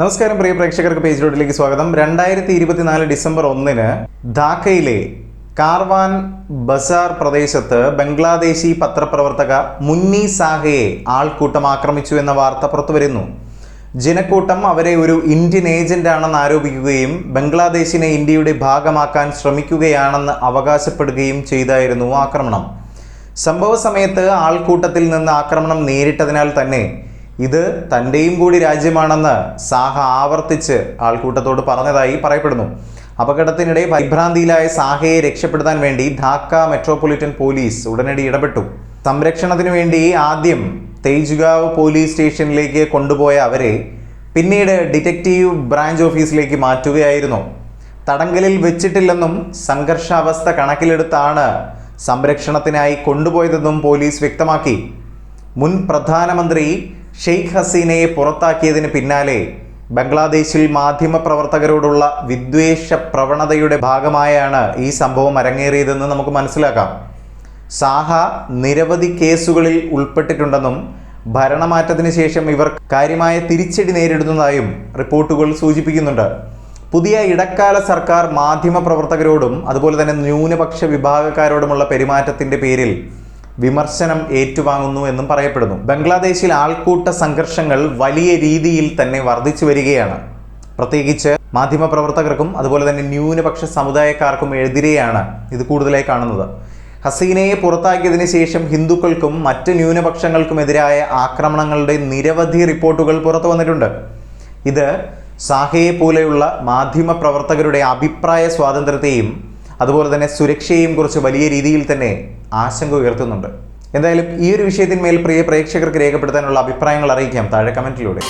നമസ്കാരം പ്രിയ പ്രേക്ഷകർക്ക് പേജ് റോഡിലേക്ക് സ്വാഗതം. രണ്ടായിരത്തി ഇരുപത്തിനാല് ഡിസംബർ ഒന്നിന് ധാക്കയിലെ കാർവാൻ ബസാർ പ്രദേശത്ത് ബംഗ്ലാദേശി പത്രപ്രവർത്തക മുന്നി സാഹയെ ആൾക്കൂട്ടം ആക്രമിച്ചു എന്ന വാർത്ത പുറത്തുവരുന്നു. ജനക്കൂട്ടം അവരെ ഒരു ഇന്ത്യൻ ഏജന്റ് ആണെന്ന് ആരോപിക്കുകയും ബംഗ്ലാദേശിനെ ഇന്ത്യയുടെ ഭാഗമാക്കാൻ ശ്രമിക്കുകയാണെന്ന് അവകാശപ്പെടുകയും ചെയ്തായിരുന്നു ആക്രമണം. സംഭവ സമയത്ത് ആൾക്കൂട്ടത്തിൽ നിന്ന് ആക്രമണം നേരിട്ടതിനാൽ തന്നെ ഇത് തന്റെയും കൂടി രാജ്യമാണെന്ന് സാഹ ആവർത്തിച്ച് ആൾക്കൂട്ടത്തോട് പറഞ്ഞതായി പറയപ്പെടുന്നു. അപകടത്തിനിടെ പരിഭ്രാന്തിയിലായ സാഹയെ രക്ഷപ്പെടുത്താൻ വേണ്ടി ധാക്ക മെട്രോപൊളിറ്റൻ പോലീസ് ഉടനടി ഇടപെട്ടു. സംരക്ഷണത്തിനു വേണ്ടി ആദ്യം തേജുഗാവ് പോലീസ് സ്റ്റേഷനിലേക്ക് കൊണ്ടുപോയ അവരെ പിന്നീട് ഡിറ്റക്റ്റീവ് ബ്രാഞ്ച് ഓഫീസിലേക്ക് മാറ്റുകയായിരുന്നു. തടങ്കലിൽ വെച്ചിട്ടില്ലെന്നും സംഘർഷാവസ്ഥ കണക്കിലെടുത്താണ് സംരക്ഷണത്തിനായി കൊണ്ടുപോയതെന്നും പോലീസ് വ്യക്തമാക്കി. മുൻ പ്രധാനമന്ത്രി ഷെയ്ഖ് ഹസീനയെ പുറത്താക്കിയതിന് പിന്നാലെ ബംഗ്ലാദേശിൽ മാധ്യമപ്രവർത്തകരോടുള്ള വിദ്വേഷ പ്രവണതയുടെ ഭാഗമായാണ് ഈ സംഭവം അരങ്ങേറിയതെന്ന് നമുക്ക് മനസ്സിലാക്കാം. സാഹ നിരവധി കേസുകളിൽ ഉൾപ്പെട്ടിട്ടുണ്ടെന്നും ഭരണമാറ്റത്തിന് ശേഷം ഇവർ കാര്യമായ തിരിച്ചടി നേരിടുന്നതായും റിപ്പോർട്ടുകൾ സൂചിപ്പിക്കുന്നുണ്ട്. പുതിയ ഇടക്കാല സർക്കാർ മാധ്യമപ്രവർത്തകരോടും അതുപോലെ തന്നെ ന്യൂനപക്ഷ വിഭാഗക്കാരോടുമുള്ള പെരുമാറ്റത്തിന്റെ പേരിൽ വിമർശനം ഏറ്റുവാങ്ങുന്നു എന്നും പറയപ്പെടുന്നു. ബംഗ്ലാദേശിൽ ആൾക്കൂട്ട സംഘർഷങ്ങൾ വലിയ രീതിയിൽ തന്നെ വർദ്ധിച്ചു വരികയാണ്. പ്രത്യേകിച്ച് മാധ്യമപ്രവർത്തകർക്കും അതുപോലെ തന്നെ ന്യൂനപക്ഷ സമുദായക്കാർക്കും എതിരെയാണ് ഇത് കൂടുതലായി കാണുന്നത്. ഹസീനയെ പുറത്താക്കിയതിനു ശേഷം ഹിന്ദുക്കൾക്കും മറ്റ് ന്യൂനപക്ഷങ്ങൾക്കുമെതിരായ ആക്രമണങ്ങളുടെ നിരവധി റിപ്പോർട്ടുകൾ പുറത്തു വന്നിട്ടുണ്ട്. ഇത് സാഹയെ പോലെയുള്ള മാധ്യമ പ്രവർത്തകരുടെ അഭിപ്രായ സ്വാതന്ത്ര്യത്തെയും അതുപോലെ തന്നെ സുരക്ഷയെയും കുറിച്ച് വലിയ രീതിയിൽ തന്നെ ആശങ്ക ഉയർത്തുന്നുണ്ട്. എന്തായാലും ഈ ഒരു വിഷയത്തിന്മേൽ പ്രിയ പ്രേക്ഷകർക്ക് രേഖപ്പെടുത്താനുള്ള അഭിപ്രായങ്ങൾ അറിയിക്കാം. താഴെ കമന്റിലൂടെ